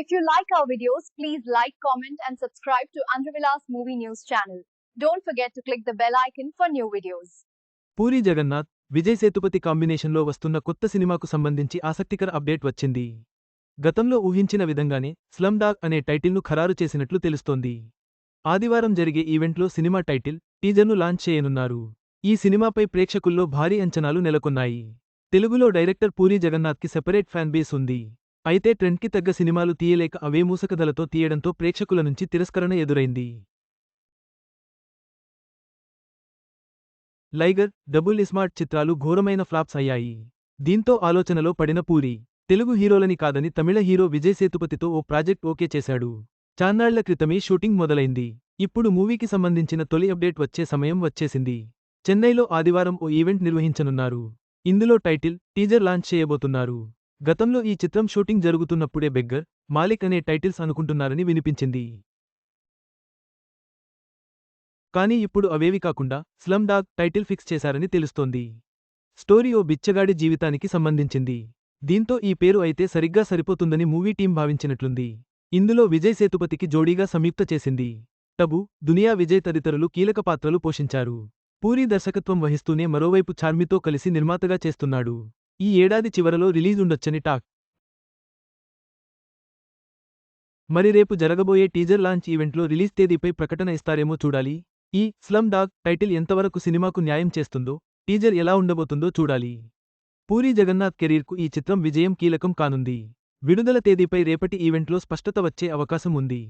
If you like our videos, please like, comment, and subscribe to Andhravilas Movie News channel. Don't forget to click the bell icon for new videos. Puri Jagannadh Vijay Sethupathi కాంబినేషన్లో వస్తున్న కొత్త సినిమాకు సంబంధించి ఆసక్తికర update వచ్చింది. గతంలో ఊహించిన విధంగానే స్లమ్ డాగ్ అనే టైటిల్ను ఖరారు చేసినట్లు తెలుస్తోంది. ఆదివారం జరిగే ఈవెంట్లో సినిమా టైటిల్ టీజర్ను లాంచ్ చేయనున్నారు. ఈ సినిమాపై ప్రేక్షకుల్లో భారీ అంచనాలు నెలకొన్నాయి. తెలుగులో డైరెక్టర్ పూరి జగన్నాథ్కి సెపరేట్ ఫ్యాన్ బేస్ ఉంది. అయితే ట్రెండ్కి తగ్గ సినిమాలు తీయలేక అవే మూసకథలతో తీయడంతో ప్రేక్షకుల నుంచి తిరస్కరణ ఎదురైంది. లైగర్ డబుల్ ఇస్మార్ట్ చిత్రాలు ఘోరమైన ఫ్లాప్స్ అయ్యాయి. దీంతో ఆలోచనలో పడిన పూరి తెలుగు హీరోలని కాదని తమిళ హీరో విజయ్ సేతుపతితో ఓ ప్రాజెక్ట్ ఓకే చేశాడు. చాన్నాళ్ళ క్రితమే షూటింగ్ మొదలైంది. ఇప్పుడు మూవీకి సంబంధించిన తొలి అప్డేట్ వచ్చే సమయం వచ్చేసింది. చెన్నైలో ఆదివారం ఓ ఈవెంట్ నిర్వహించనున్నారు. ఇందులో టైటిల్ టీజర్ లాంచ్ చేయబోతున్నారు. గతంలో ఈ చిత్రం షూటింగ్ జరుగుతున్నప్పుడే బెగ్గర్ మాలిక్ అనే టైటిల్స్ అనుకుంటున్నారని వినిపించింది. కానీ ఇప్పుడు అవేవి కాకుండా స్లమ్ డాగ్ టైటిల్ ఫిక్స్ చేశారని తెలుస్తోంది. స్టోరీ ఓ బిచ్చగాడి జీవితానికి సంబంధించింది. దీంతో ఈ పేరు అయితే సరిగ్గా సరిపోతుందని మూవీ టీం భావించినట్లుంది. ఇందులో విజయ్ సేతుపతికి జోడీగా సంయుక్త చేసింది. టబు దునియా విజయ్ తదితరులు కీలక పాత్రలు పోషించారు. పూరి దర్శకత్వం వహిస్తూనే మరోవైపు చార్మితో కలిసి నిర్మాతగా చేస్తున్నాడు. ఈ ఏడాది చివరలో రిలీజ్ ఉండొచ్చని టాక్. మరి రేపు జరగబోయే టీజర్ లాంచ్ ఈవెంట్లో రిలీజ్ తేదీపై ప్రకటన ఇస్తారేమో చూడాలి. ఈ స్లమ్ డాగ్ టైటిల్ ఎంతవరకు సినిమాకు న్యాయం చేస్తుందో టీజర్ ఎలా ఉండబోతుందో చూడాలి. పూరి జగన్నాథ్ కెరీర్కు ఈ చిత్రం విజయం కీలకం కానుంది. విడుదల తేదీపై రేపటి ఈవెంట్లో స్పష్టత వచ్చే అవకాశం ఉంది.